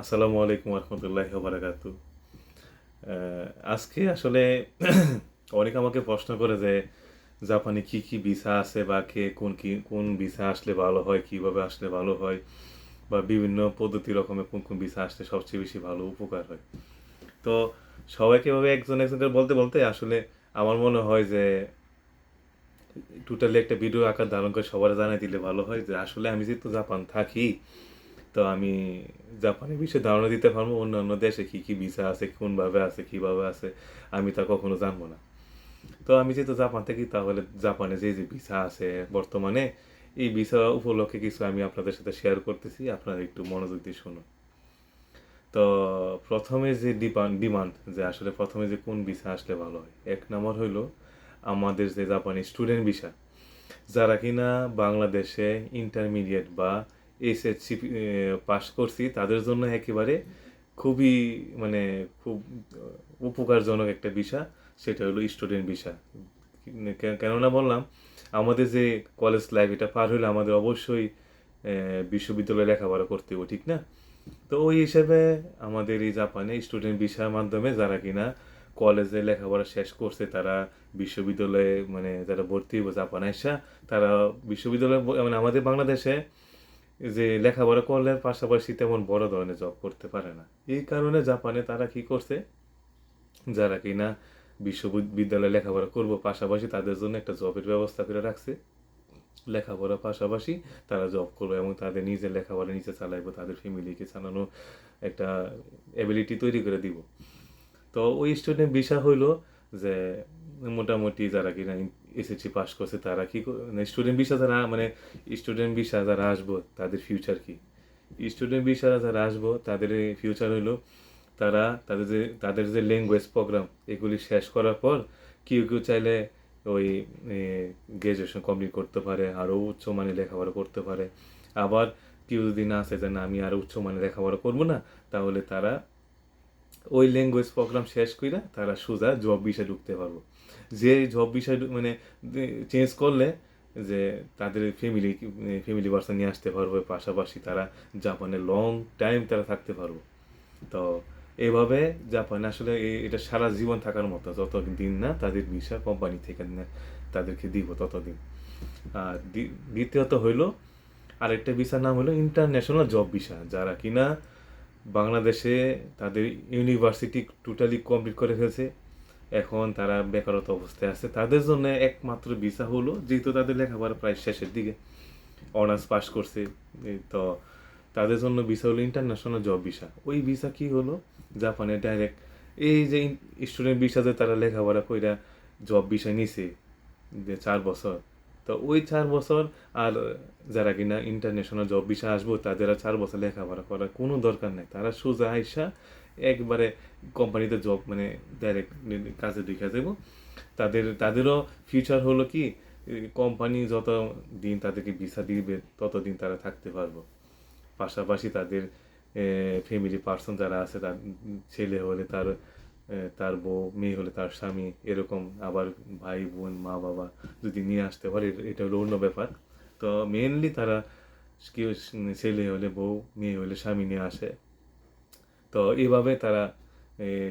আসসালামু আলাইকুম রহমতুল্লাহ বারাকাতু আজকে আসলে অনেক আমাকে প্রশ্ন করে যে জাপানে কি কি ভিসা আছে বা কে কোন কি, কোন ভিসা আসলে ভালো হয়, কীভাবে আসলে ভালো হয়, বা বিভিন্ন পদ্ধতি রকমের কোন কোন ভিসা আসলে সবচেয়ে বেশি ভালো, উপকার হয়। তো সবাইকে এভাবে একজন একজন বলতে বলতে আসলে আমার মনে হয় যে টোটালি একটা ভিডিও আকার ধারণ করে সবার জানাই দিলে ভালো হয় যে আসলে আমি যেহেতু জাপান থাকি তো আমি জাপানের বিষয়ে ধারণা দিতে পারব, অন্যান্য দেশে কী কী ভিসা আছে কোনভাবে আছে, কীভাবে আছে, আমি তা কখনো জানব না। তো আমি যেহেতু জাপান থাকি, তাহলে জাপানে যে যে ভিসা আছে বর্তমানে, এই ভিসা উপলক্ষে কিছু আমি আপনাদের সাথে শেয়ার করতেছি, আপনারা একটু মনোযোগ দিয়ে শুনুন। তো প্রথমে যে ডিমান্ড ডিমান্ড যে আসলে প্রথমে যে কোন ভিসা আসলে ভালো হয়, এক নম্বর হইল আমাদের যে জাপানি স্টুডেন্ট ভিসা যারা কিনা বাংলাদেশে ইন্টারমিডিয়েট বা এসএসসি পাস করছি, তাদের জন্য একেবারে খুবই মানে খুব উপকারজনক একটা বিষয় সেটা হলো স্টুডেন্ট কে- কেননা বললাম, আমাদের যে কলেজ লাইফ এটা পার হলে আমাদের অবশ্যই বিশ্ববিদ্যালয়ে লেখাপড়া করতে হবে, ঠিক না? তো ওই হিসেবে আমাদের এই জাপানে স্টুডেন্ট ভিসার মাধ্যমে যারা কিনা কলেজে লেখাপড়া শেষ করছে, তারা বিশ্ববিদ্যালয়ে মানে যারা ভর্তি হইব জাপানে আসা তারা বিশ্ববিদ্যালয়ে মানে আমাদের বাংলাদেশে যে লেখাপড়া করলে পাশাপাশি তেমন বড় ধরনের জব করতে পারে না। এই কারণে জাপানে তারা কি করছে? যারা কি কিনা বিশ্ববিদ্যালয়ে লেখাপড়া করব, পাশাপাশি তাদের জন্য একটা জবের ব্যবস্থা করে রাখছে। লেখাপড়ার পাশাপাশি তারা জব করবে এবং তাদের নিজের লেখাপড়া নিজে চালাইবো, তাদের ফ্যামিলিকে চালানো একটা এবিলিটি তৈরি করে দিব। তো ওই স্টুডেন্ট বিষয় হইল যে মোটামুটি যারা কিনা এসএসসি পাস করছে, তারা কি মানে স্টুডেন্ট বিষয় যারা মানে স্টুডেন্ট বিষয় যারা আসব, তাদের ফিউচার কি? স্টুডেন্ট বিষয় যারা আসব, তাদের ফিউচার হইল তারা, তাদের যে তাদের যে ল্যাঙ্গুয়েজ প্রোগ্রাম এগুলি শেষ করার পর কেউ কেউ চাইলে ওই গ্রাজুয়েশন কমপ্লিট করতে পারে আরও উচ্চমানের লেখাপড়া করতে পারে। আবার কেউ যদি না আসে যে, না, আমি আরও উচ্চমানের লেখাপড়া করব না, তাহলে তারা ওই ল্যাঙ্গুয়েজ প্রোগ্রাম শেষ করে তারা সোজা জব বিষয়ে ঢুকতে পারব। যে জব বিষয় মানে চেঞ্জ করলে যে তাদের ফ্যামিলি ফ্যামিলি পার্সন নিয়ে আসতে পারবে, পাশাপাশি তারা জাপানে লং টাইম তারা থাকতে পারব। তো এইভাবে জাপানে আসলে এটা সারা জীবন থাকার মতো, যতদিন না তাদের ভিসা কোম্পানি থেকে তাদেরকে দিব ততদিন। আর দ্বি- দ্বিতীয়ত হইল, আরেকটা ভিসার নাম হলো ইন্টারন্যাশনাল জব ভিসা যারা কিনা বাংলাদেশে তাদের ইউনিভার্সিটি টোটালি কমপ্লিট করে ফেলছে। এখন তারা বেকারত্ব অবস্থায় আছে। তাদের জন্য একমাত্র ভিসা হলো, যেহেতু তাদের লেখাপড়া প্রায় শেষের দিকে। অনার্স পাস করছে তো তাদের জন্য ভিসা হলো ইন্টারন্যাশনাল জব ভিসা ওই ভিসা কি হলো? জাপানে ডাইরেক্ট এই যে স্টুডেন্ট ভিসা যে তারা লেখাপড়া কইরা জব ভিসা নিছে, যে চার বছর। তো ওই চার বছর আর যারা কিনা ইন্টারন্যাশনাল জব ভিসা আসব, তাদের আর চার বছর লেখাপড়া করার কোনো দরকার নেই। তারা সোজা আইসা একবারে কোম্পানিতে জব মানে ডাইরেক্ট কাজে ঢুকে যাব। তাদের, তাদেরও ফিউচার হলো কি কোম্পানি যত দিন তাদেরকে ভিসা দিবে, ততদিন তারা থাকতে পারব। পাশাপাশি তাদের ফ্যামিলি পার্সন যারা আছে, তার ছেলে হলে তার তার বউ, মেয়ে হলে তার স্বামী, এরকম আবার ভাই, বোন, মা, বাবা যদি নিয়ে আসতে পারে এটা হলো অন্য ব্যাপার। তো মেনলি তারা কেউ ছেলে হলে বউ, মেয়ে হলে স্বামী নিয়ে আসে। তো এভাবে তারা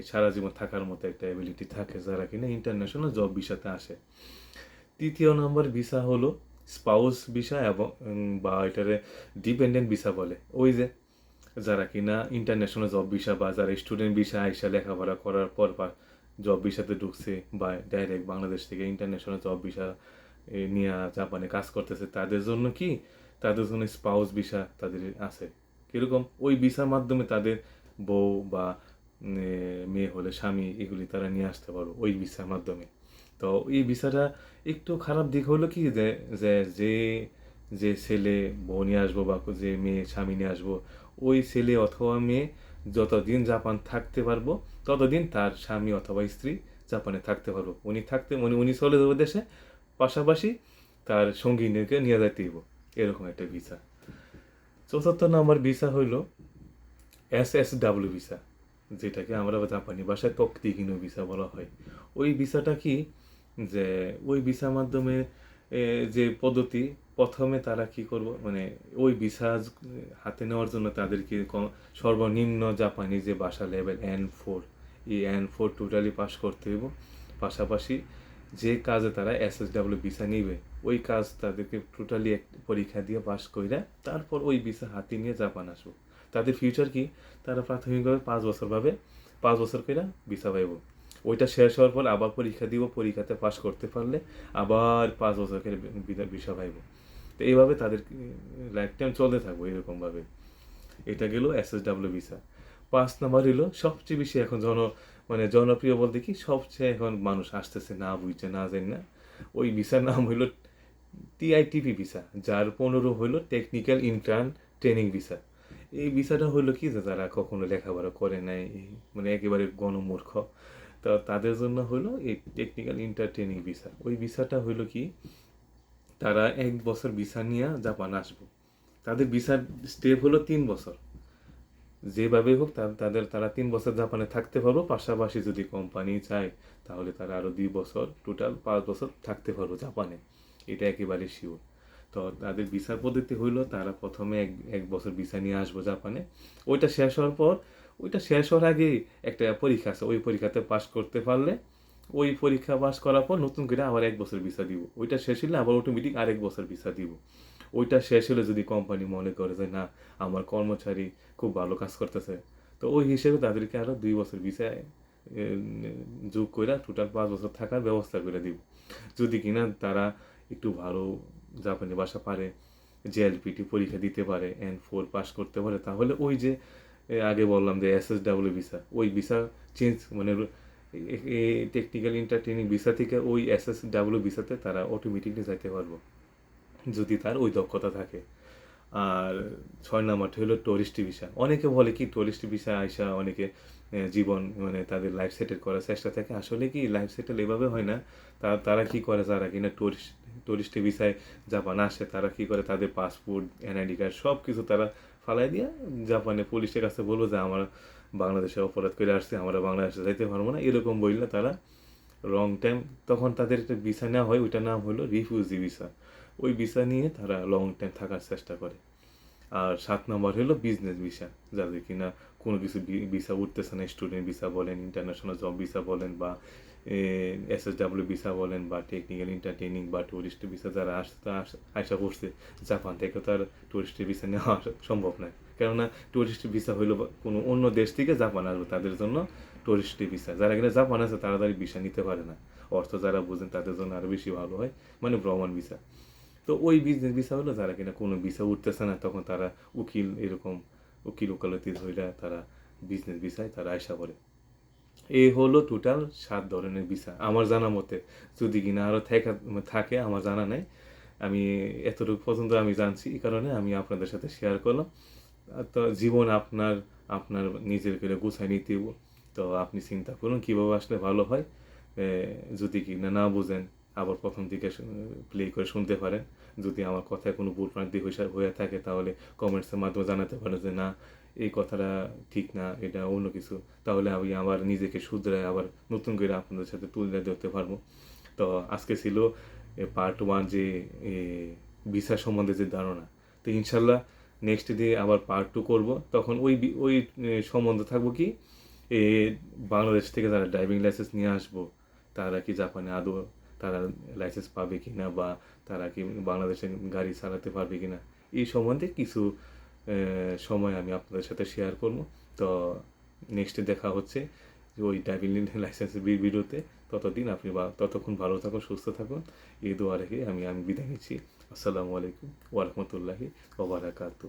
সারা জীবন থাকার মতো একটা এবিলিটি থাকে যারা কিনা ইন্টারন্যাশনাল জব ভিসাতে আসে। তৃতীয় নম্বর ভিসা হলো স্পাউস ভিসা এবং বা এটারে ডিপেন্ডেন্ট ভিসা বলে। ওই যে যারা কিনা ইন্টারন্যাশনাল জব ভিসা বা যারা স্টুডেন্ট ভিসা আইসা লেখাপড়া করার পর বা জব ভিসাতে ঢুকছে বা ডাইরেক্ট বাংলাদেশ থেকে ইন্টারন্যাশনাল জব ভিসা নিয়ে জাপানে কাজ করতেছে, তাদের জন্য কি? তাদের জন্য স্পাউস ভিসা তাদের আছে। কীরকম? ওই ভিসার মাধ্যমে তাদের বউ বা মেয়ে হলে স্বামী এগুলি তারা নিয়ে আসতে পারো ওই ভিসার মাধ্যমে। তো এই ভিসাটা একটু খারাপ দিক হলো কি যে যে যে ছেলে বউ নিয়ে আসব বা যে মেয়ে স্বামী নিয়ে আসব, ওই ছেলে অথবা মেয়ে যতদিন জাপান থাকতে পারব, ততদিন তার স্বামী অথবা স্ত্রী জাপানে থাকতে পারব। উনি থাকতে, উনি উনি চলে যাবে দেশে, পাশাপাশি তার সঙ্গিনীকে নিয়ে যাইতে হইব। এরকম একটা ভিসা। চতুর্থ নম্বর ভিসা হইল এস এস ডাব্লিউ ভিসা যেটাকে আমরা জাপানি ভাষায় তক্তিহীন ভিসা বলা হয়। ওই ভিসাটা কি? যে ওই ভিসার মাধ্যমে যে পদ্ধতি, প্রথমে তারা কি করব? মানে ওই ভিসা হাতে নেওয়ার জন্য তাদেরকে সর্বনিম্ন জাপানি যে ভাষা লেভেল এন ফোর এই এন ফোর টোটালি পাস করতে হইব। পাশাপাশি যে কাজে তারা এস এস ডাব্লিউ ভিসা নিবে, ওই কাজ তাদেরকে টোটালি পরীক্ষা দিয়ে পাস কইরা তারপর ওই ভিসা হাতে নিয়ে জাপান আসব। তাদের ফিউচার কি? তারা প্রাথমিকভাবে পাঁচ বছর ভাবে, পাঁচ বছর করে ভিসা পাইব। ওইটা শেষ হওয়ার পর আবার পরীক্ষা দিব, পরীক্ষাতে পাস করতে পারলে আবার পাঁচ বছর করে ভিসা পাইব। তো এইভাবে তাদের লাইফ টাইম চলতে থাকব এরকমভাবে। এটা গেল এস এস ডাব্লিউ ভিসা পাঁচ নাম্বার হলো সবচেয়ে বেশি এখন জন মানে জনপ্রিয় বলতে কি, সবচেয়ে এখন মানুষ আসতেছে, না বুঝছে, না জানি না। ওই ভিসার নাম হইল টিআইটিপি ভিসা যার পনেরো হইল টেকনিক্যাল ইন্টার্ন ট্রেনিং ভিসা এই বিষয়টা হইল কি যে তারা কখনো লেখাপড়া করে নাই মানে একেবারে গণমূর্খ, তো তাদের জন্য হলো এই টেকনিক্যাল ইন্টার ট্রেনিং ভিসা ওই ভিসাটা হইল কি, তারা এক বছর ভিসা নিয়ে জাপান আসব। তাদের ভিসার স্টেপ হলো তিন বছর। যেভাবে হোক তাদের তারা তিন বছর জাপানে থাকতে পারব, পাশাপাশি যদি কোম্পানি চায়, তাহলে তারা আরও দুই বছর টোটাল পাঁচ বছর থাকতে পারব জাপানে। এটা একেবারে শিওর তো তাদের ভিসার পদ্ধতি হইল, তারা প্রথমে এক এক বছর ভিসা নিয়ে আসব জাপানে। ওইটা শেষ হওয়ার পর, ওইটা শেষ হওয়ার আগে একটা পরীক্ষা আছে। ওই পরীক্ষাতে পাশ করতে পারলে, ওই পরীক্ষা পাস করার পর নতুন করে আবার এক বছর ভিসা দিব। ওইটা শেষ হলে আবার অটোমেটিক আরেক বছর ভিসা দিব। ওইটা শেষ হলে যদি কোম্পানি মনে করে যে, না, আমার কর্মচারী খুব ভালো কাজ করতেছে। তো ওই হিসেবে তাদেরকে আরও দুই বছর ভিসায় যোগ করে টোটাল পাঁচ বছর থাকার ব্যবস্থা করে দিব। যদি কিনা তারা একটু ভালো জাপানি ভাষা পারে জেএলপিটি পরীক্ষা দিতে পারে এন ফোর পাস করতে পারে, তাহলে ওই যে আগে বললাম যে এস এস ডাব্লিউ ভিসা ওই ভিসা চেঞ্জ মানে টেকনিক্যাল ইন্টারটেনিং ভিসা থেকে ওই এস এস ডাব্লিউ ভিসাতে তারা অটোমেটিকলি যাইতে পারব, যদি তার ওই দক্ষতা থাকে। আর ছয় নাম্বারটা হলো টুরিস্ট ভিসা অনেকে বলে কি টুরিস্ট ভিসা আইসা অনেকে জীবন মানে তাদের লাইফ সেটেল করার চেষ্টা থাকে। আসলে কি লাইফ সেটেল এভাবে হয় না। তা, তারা কি করে যারা কিনা টুরিস্ট টুরিস্ট ভিসায় জাপান আসে, তারা কি করে তাদের পাসপোর্ট এনআইডি কার্ড সব কিছু তারা ফালাই দিয়ে জাপানে পুলিশের কাছে বলব যে, আমরা বাংলাদেশে অপরাধ করে আসছি, আমরা বাংলাদেশে যাইতে পারব না। এরকম বললে তারা রং টাইম তখন তাদের একটা ভিসা নেওয়া হয়, ওইটার নাম হলো রিফিউজি ভিসা ওই ভিসা নিয়ে তারা লং টাইম থাকার চেষ্টা করে। আর সাত নম্বর হলো বিজনেস ভিসা যাদের কিনা কোনো কিছু ভিসা উঠতেছে না স্টুডেন্ট ভিসা বলেন ইন্টারন্যাশনাল জব ভিসা বলেন বা এস এস ডাব্লিউ ভিসা বলেন বা টেকনিক্যাল ইন্টারটেনিং বা টুরিস্ট ভিসা যারা আসতে আসা করছে জাপান থেকে তার টুরিস্ট ভিসা নেওয়া সম্ভব নয়। কেননা টুরিস্ট ভিসা হইল কোনো অন্য দেশ থেকে জাপান আসবে, তাদের জন্য টুরিস্ট ভিসা যারা কিনা জাপান আছে তাড়াতাড়ি ভিসা নিতে পারে না। অর্থ যারা বুঝেন, তাদের জন্য আরও বেশি ভালো হয় মানে ভ্রমণ ভিসা তো ওই বিজনেস ভিসা হলো যারা কিনা কোনো ভিসা উঠতেছে না, তখন তারা উকিল এরকম উকিল ওকালতি ধইরা তারা বিজনেস ভিসায় তারা আশা করে এই হলো টোটাল সাত ধরনের ভিসা আমার জানা মতে, যদি কিনা আরও থাকা, থাকে, আমার জানা নাই, আমি এতটুকু পর্যন্ত আমি জানছি, এই কারণে আমি আপনাদের সাথে শেয়ার করলাম। তো জীবন আপনার আপনার নিজের করে গুছাই নিতে তো আপনি চিন্তা করুন, কীভাবে আসলে ভালো হয় যদি কি না বুঝেন আবার প্রথম দিকে প্লে করে শুনতে পারেন। যদি আমার কথায় কোনো ভুল প্রান্তি হয়ে- থাকে, তাহলে কমেন্টসের মাধ্যমে জানাতে পারেন যে, না, এই কথাটা ঠিক না, এটা অন্য কিছু। তাহলে আমি আবার নিজেকে শুধরায় আবার নতুন করে আপনাদের সাথে তুলে ধরতে পারব। তো আজকে ছিল পার্ট ওয়ান যে ভিসা সম্বন্ধে যে ধারণা। তো ইনশাল্লাহ নেক্সট দিয়ে আবার পার্ট টু করব। তখন ওই ওই সম্বন্ধে থাকব কি? বাংলাদেশ থেকে যারা ড্রাইভিং লাইসেন্স নিয়ে আসব, তারা কি জাপানে আদৌ তারা লাইসেন্স পাবে কি না বা তারা কি বাংলাদেশে গাড়ি চালাতে পারবে কি না এই সম্বন্ধে কিছু সময় আমি আপনাদের সাথে শেয়ার করব। তো নেক্সটে দেখা হচ্ছে ওই ড্রাইভিং লাইসেন্সের ভিডিওতে ততদিন আপনি বা ততক্ষণ ভালো থাকুন, সুস্থ থাকুন। এই দোয়া রেখে আমি আমি বিদায় নিচ্ছি। আসসালামু আলাইকুম ওরহমতুল্লাহি ওবরাকাতু